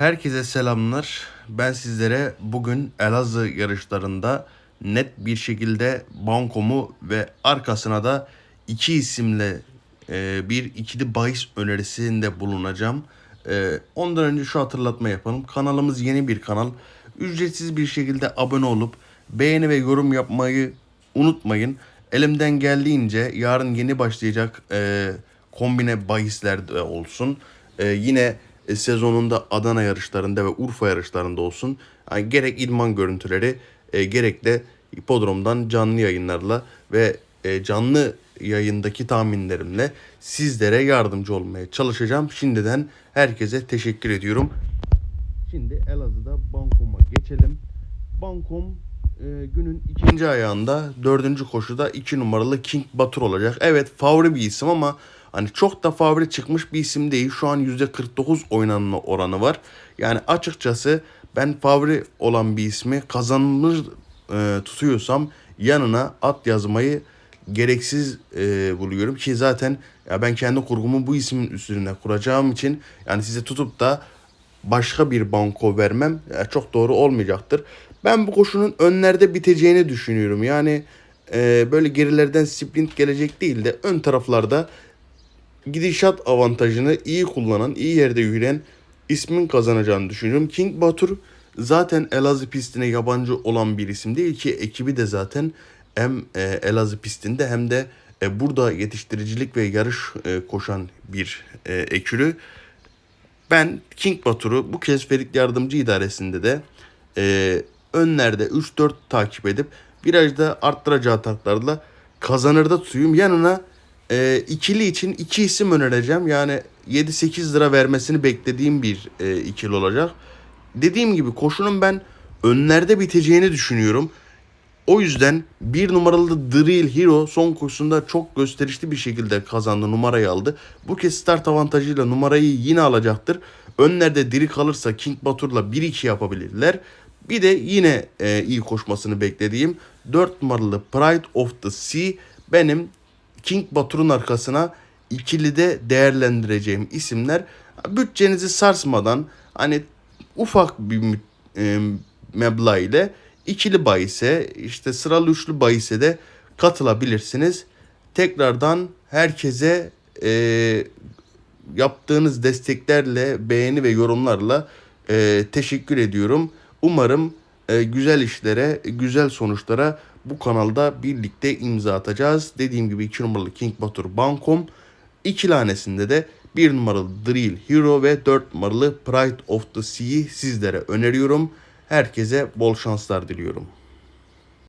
Herkese selamlar. Ben sizlere bugün Elazığ yarışlarında net bir şekilde bankomu ve arkasına da iki isimle e, bir ikili bahis önerisinde bulunacağım. E, ondan önce şu hatırlatma yapalım. Kanalımız yeni bir kanal. Ücretsiz bir şekilde abone olup beğeni ve yorum yapmayı unutmayın. Elimden geldiğince yarın yeni başlayacak e, kombine bahisler de olsun. Yine e, sezonunda Adana yarışlarında ve Urfa yarışlarında olsun. Yani gerek idman görüntüleri e, gerek de hipodromdan canlı yayınlarla ve e, canlı yayındaki tahminlerimle sizlere yardımcı olmaya çalışacağım. Şimdiden herkese teşekkür ediyorum. Şimdi Elazığ'da Bankom'a geçelim. Bankom e, günün ikinci ayağında dördüncü koşuda iki numaralı King Batur olacak. Evet favori bir isim ama hani çok da favori çıkmış bir isim değil. Şu an %49 oynanma oranı var. Yani açıkçası ben favori olan bir ismi kazanılır e, tutuyorsam yanına at yazmayı gereksiz e, buluyorum ki zaten ya ben kendi kurgumu bu ismin üstüne kuracağım için yani size tutup da başka bir banko vermem e, çok doğru olmayacaktır. Ben bu koşunun önlerde biteceğini düşünüyorum. Yani e, böyle gerilerden sprint gelecek değil de ön taraflarda gidişat avantajını iyi kullanan, iyi yerde yürüyen ismin kazanacağını düşünüyorum. King Batur zaten Elazığ pistine yabancı olan bir isim değil ki ekibi de zaten hem e, Elazığ pistinde hem de e, burada yetiştiricilik ve yarış e, koşan bir ekürü. Ben King Batur'u bu kez Ferit Yardımcı İdaresi'nde de e, önlerde 3-4 takip edip virajda arttıracağı taklarla kazanırda tutuyum. Yanına e, ikili için iki isim önereceğim. Yani 7-8 lira vermesini beklediğim bir e, ikili olacak. Dediğim gibi koşunun ben önlerde biteceğini düşünüyorum. O yüzden bir numaralı Real Hero son koşusunda çok gösterişli bir şekilde kazandı. Numarayı aldı. Bu kez start avantajıyla numarayı yine alacaktır. Önlerde diri kalırsa King Batur'la 1-2 yapabilirler. Bir de yine e, iyi koşmasını beklediğim 4 numaralı Pride of the Sea benim King Batur'un arkasına ikili de değerlendireceğim isimler. Bütçenizi sarsmadan hani ufak bir e, meblağ ile ikili bahise işte sıralı üçlü bahise de katılabilirsiniz. Tekrardan herkese e, yaptığınız desteklerle, beğeni ve yorumlarla e, teşekkür ediyorum. Umarım e, güzel işlere, güzel sonuçlara bu kanalda birlikte imza atacağız. Dediğim gibi 2 numaralı King Batur Bankom, iki lanesinde de 1 numaralı Drill Hero ve 4 numaralı Pride of the Sea'yi sizlere öneriyorum. Herkese bol şanslar diliyorum.